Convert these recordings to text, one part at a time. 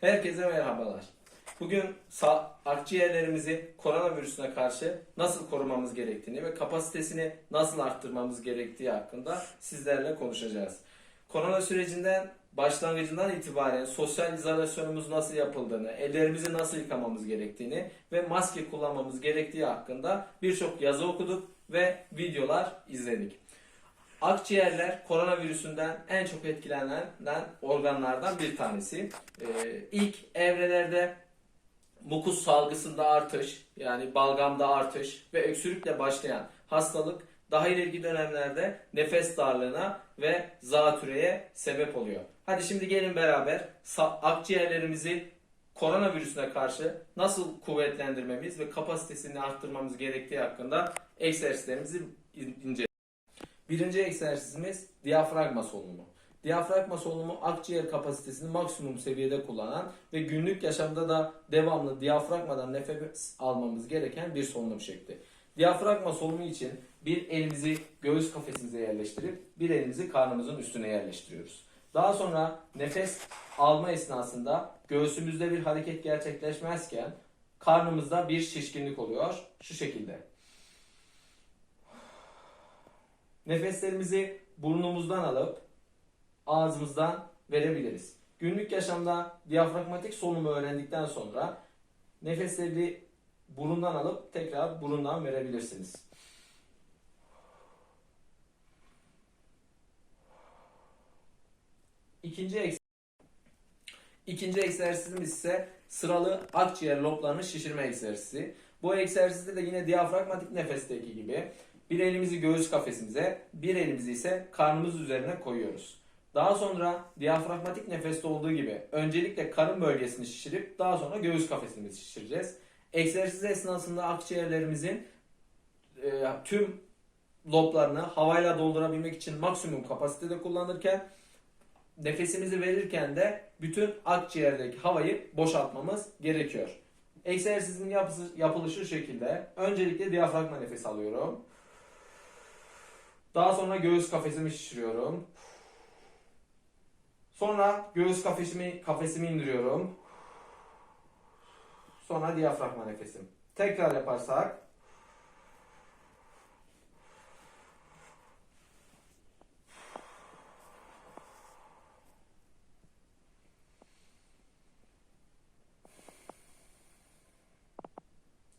Herkese merhabalar. Bugün akciğerlerimizi koronavirüsüne karşı nasıl korumamız gerektiğini ve kapasitesini nasıl arttırmamız gerektiği hakkında sizlerle konuşacağız. Korona sürecinden başlangıcından itibaren sosyal izolasyonumuz nasıl yapıldığını, ellerimizi nasıl yıkamamız gerektiğini ve maske kullanmamız gerektiği hakkında birçok yazı okuduk ve videolar izledik. Akciğerler koronavirüsünden en çok etkilenen organlardan bir tanesi. Ee, ilk evrelerde mukus salgısında artış, yani balgamda artış ve öksürükle başlayan hastalık daha ileriki dönemlerde nefes darlığına ve zatürreye sebep oluyor. Hadi şimdi gelin beraber akciğerlerimizi koronavirüsüne karşı nasıl kuvvetlendirmemiz ve kapasitesini arttırmamız gerektiği hakkında egzersizlerimizi in- inceleyelim. Birinci egzersizimiz diyafragma solunumu. Diyafragma solunumu akciğer kapasitesini maksimum seviyede kullanan ve günlük yaşamda da devamlı diyafragmadan nefes almamız gereken bir solunum şekli. Diyafragma solunumu için bir elimizi göğüs kafesimize yerleştirip bir elimizi karnımızın üstüne yerleştiriyoruz. Daha sonra nefes alma esnasında göğsümüzde bir hareket gerçekleşmezken karnımızda bir şişkinlik oluyor şu şekilde. Nefeslerimizi burnumuzdan alıp ağzımızdan verebiliriz. Günlük yaşamda diyafragmatik solunumu öğrendikten sonra nefesleri burundan alıp tekrar burundan verebilirsiniz. İkinci egzersiz İkinci egzersizimiz ise sıralı akciğer loblarını şişirme egzersizi. Bu egzersizde de yine diyafragmatik nefesteki gibi bir elimizi göğüs kafesimize, bir elimizi ise karnımız üzerine koyuyoruz. Daha sonra diyafragmatik nefeste olduğu gibi öncelikle karın bölgesini şişirip daha sonra göğüs kafesimizi şişireceğiz. Egzersiz esnasında akciğerlerimizin e, tüm loblarını havayla doldurabilmek için maksimum kapasitede kullanırken nefesimizi verirken de bütün akciğerdeki havayı boşaltmamız gerekiyor. Egzersizin yapısı, yapılışı şekilde. Öncelikle diyafragma nefes alıyorum. Daha sonra göğüs kafesimi şişiriyorum. Sonra göğüs kafesimi kafesimi indiriyorum. Sonra diyafragma nefesim. Tekrar yaparsak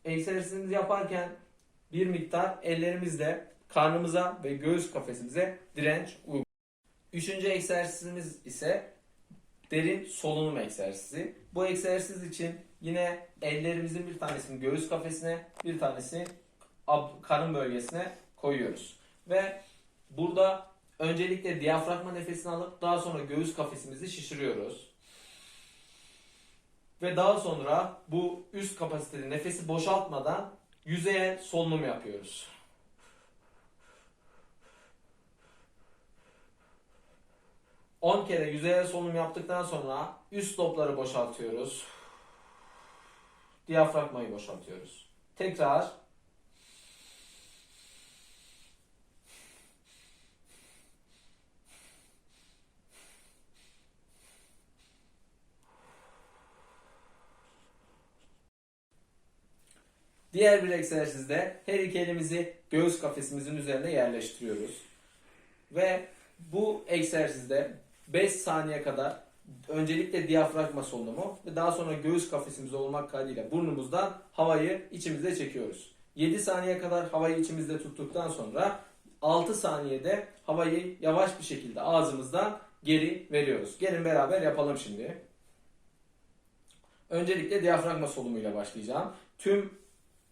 egzersizimizi yaparken bir miktar ellerimizle karnımıza ve göğüs kafesimize direnç uyguluyoruz. Üçüncü egzersizimiz ise derin solunum egzersizi. Bu egzersiz için yine ellerimizin bir tanesini göğüs kafesine, bir tanesini karın bölgesine koyuyoruz. Ve burada öncelikle diyafragma nefesini alıp daha sonra göğüs kafesimizi şişiriyoruz. Ve daha sonra bu üst kapasiteli nefesi boşaltmadan yüzeye solunum yapıyoruz. On kere yüzeye solunum yaptıktan sonra üst lobları boşaltıyoruz. Diyafragmayı boşaltıyoruz. Tekrar Diğer bir egzersizde her iki elimizi göğüs kafesimizin üzerine yerleştiriyoruz. Ve bu egzersizde 5 saniye kadar öncelikle diyafragma solunumu ve daha sonra göğüs kafesimiz olmak kaydıyla burnumuzdan havayı içimize çekiyoruz. 7 saniye kadar havayı içimizde tuttuktan sonra 6 saniyede havayı yavaş bir şekilde ağzımızdan geri veriyoruz. Gelin beraber yapalım şimdi. Öncelikle diyafragma solumuyla başlayacağım. Tüm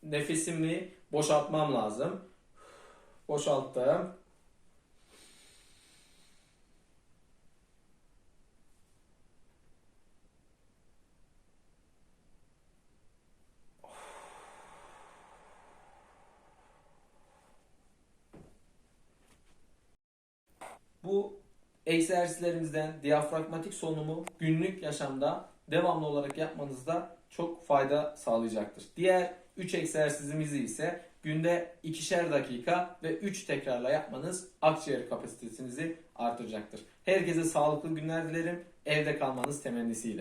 nefesimi boşaltmam lazım. Boşalttım. Bu egzersizlerimizden diyafragmatik solunumu günlük yaşamda devamlı olarak yapmanızda çok fayda sağlayacaktır. Diğer 3 egzersizimizi ise günde ikişer dakika ve 3 tekrarla yapmanız akciğer kapasitesinizi artıracaktır. Herkese sağlıklı günler dilerim. Evde kalmanız temennisiyle.